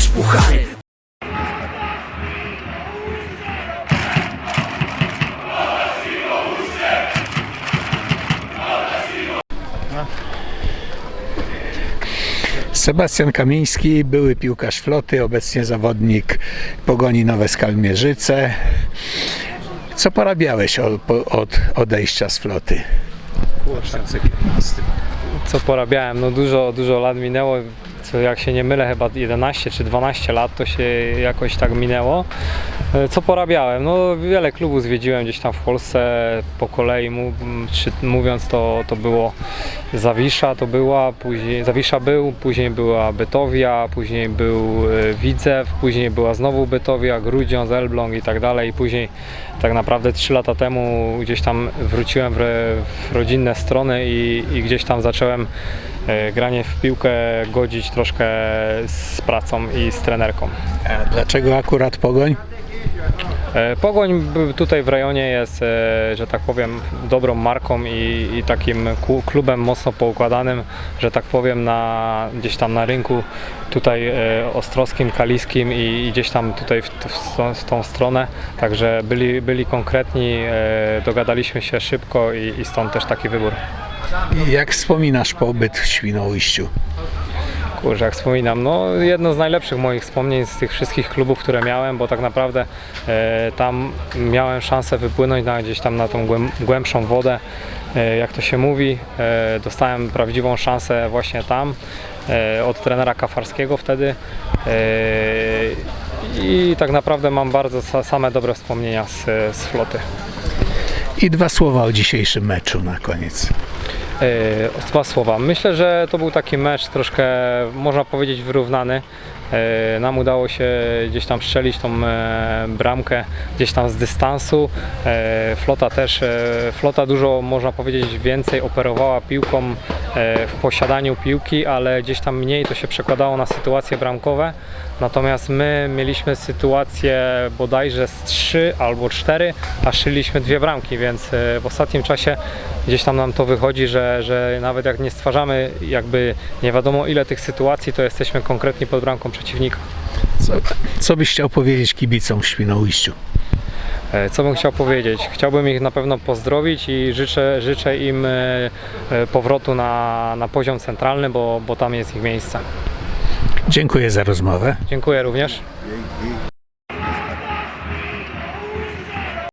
weź puchary Sebastian Kamiński, były piłkarz floty, obecnie zawodnik Pogoni Nowe Skalmierzyce. Co porabiałeś od odejścia z floty? 2015. Co porabiałem? No dużo, dużo lat minęło jak się nie mylę chyba 11 czy 12 lat to się jakoś tak minęło. E, Co porabiałem? No wiele klubów zwiedziłem gdzieś tam w Polsce po kolei, mówiąc to, to było Zawisza to była, później Zawisza był, później była Bytowia, później był e, Widzew, później była znowu Bytowia, Grudziądz, Elbląg i tak dalej. Później tak naprawdę 3 lata temu gdzieś tam wróciłem w, w rodzinne strony i, i gdzieś tam zacząłem e, granie w piłkę godzić troszkę z pracą i z trenerką. A dlaczego akurat Pogoń? E, Pogoń tutaj w rejonie jest, e, że tak powiem, dobrą marką i, i takim klubem mocno poukładanym, że tak powiem, na, gdzieś tam na rynku tutaj e, ostrowskim, kaliskim i, i gdzieś tam tutaj w, w, tą- w tą stronę. Także byli, byli konkretni, dogadaliśmy się szybko i, i stąd też taki wybór. Jak wspominasz pobyt w Świnoujściu? Kurczę, jak wspominam, no jedno z najlepszych moich wspomnień z tych wszystkich klubów, które miałem, bo tak naprawdę e, tam miałem szansę wypłynąć na gdzieś tam na tą głęb, głębszą wodę, e, jak to się mówi. E, dostałem prawdziwą szansę właśnie tam e, od trenera Kafarskiego wtedy. E, I tak naprawdę mam bardzo sa- same dobre wspomnienia z, z floty. I dwa słowa o dzisiejszym meczu na koniec. E, Dwa słowa. Myślę, że to był taki mecz troszkę, można powiedzieć, wyrównany. E, Nam udało się gdzieś tam strzelić tą e, bramkę gdzieś tam z dystansu. E, Flota też, flota dużo, można powiedzieć, więcej operowała piłką w posiadaniu piłki, ale gdzieś tam mniej to się przekładało na sytuacje bramkowe. Natomiast my mieliśmy sytuację bodajże z 3 albo 4, a szyliśmy dwie bramki, więc w ostatnim czasie gdzieś tam nam to wychodzi, że, że nawet jak nie stwarzamy jakby nie wiadomo ile tych sytuacji, to jesteśmy konkretnie pod bramką przeciwnika. Co, co byś chciał powiedzieć kibicom w Świnoujściu? E, Co bym chciał powiedzieć? Chciałbym ich na pewno pozdrowić i życzę, życzę im e, e, powrotu na, na poziom centralny, bo, bo tam jest ich miejsce. Dziękuję za rozmowę. Dziękuję również.